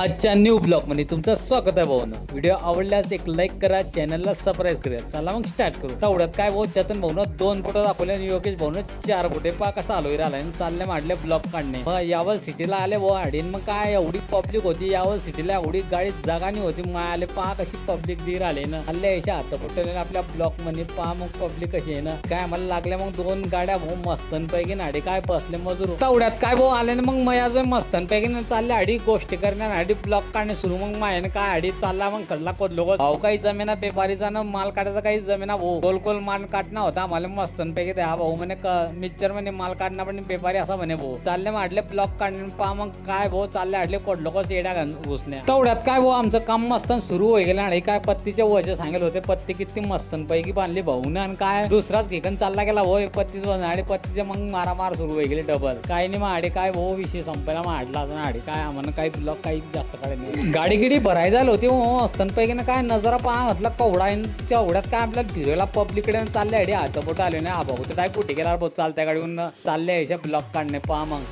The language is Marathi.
आजच्या न्यू ब्लॉगमध्ये तुमचं स्वागत आहे भाऊन. व्हिडिओ आवडल्यास एक लाईक करा चॅनलला सबस्क्राईब करा. चला मग स्टार्ट करू. तेवढ्यात काय भाऊ चतन भाऊन दोन फोटो दाखवले आणि योगेश भाऊन चार फोटे. पा कसा आलोय आला आणि चालले मांडले ब्लॉक काढणे. मग यावल सिटीला आले भाऊ आडीन. मग काय एवढी पब्लिक होती. यावल सिटीला एवढी गाडी जागा नाही होती. मग आले पा कशी पब्लिक दीर आले ना. हल्ले अशा हात फुटले आपल्या ब्लॉकमध्ये पहा मग पब्लिक कशी आहे ना. काय आम्हाला लागल्या मग दोन गाड्या भाऊ मस्तनपैकी नाडी काय बसले मजूर. तेवढ्यात काय भाऊ आले ना मग मग मस्तनपैकी ना चालले आडी गोष्टी करणार आडी ब्लॉक काढणे सुरू. मग मायाने काय आडी चालला मग सडला कोदलो भाऊ काही जमिना पेपारीचा ना माल काढायचा काही जमिना? भाऊ गोल गोल माल काढणं होता. आम्हाला मस्तनपैकी द्या भाऊ म्हणे मिक्सर म्हणे माल काढणं पण पेपारी असा म्हणे भाऊ. चालले माडले ब्लॉक काढणे. पहा मग काय भाऊ चालले आडले कोडलो कस येड्या घालून घुसण्या. तेवढ्यात काय भाऊ आमचं काम मस्तन सुरू होई गेलं. आणि काय पत्तीचे वजे सांगेल होते. पत्ती किती मस्तनपैकी बांधली भाऊ आणि काय दुसराच घेकन चालला गेला. भाऊ पत्तीच आणि पत्तीचे मग मारामार सुरू होई गेले डबल काही नाही मग आडे काय भाऊ विषय संपायला माडला अजून आडे. काय आम्हाला काही ब्लॉक काही जास्त काढे गाडी गिडी भराय झाली होती हो पैकी ना काय नजरा पहा घातला कवडा आहे न त्या काय आपल्याला फिरायला पब्लिकडे चालले आहे हात बोट आले नाही. आबा होते तर काय कुठे गेला चालत्या गाडीवरून चालले याच्या ब्लॉक काढणे पहा मग.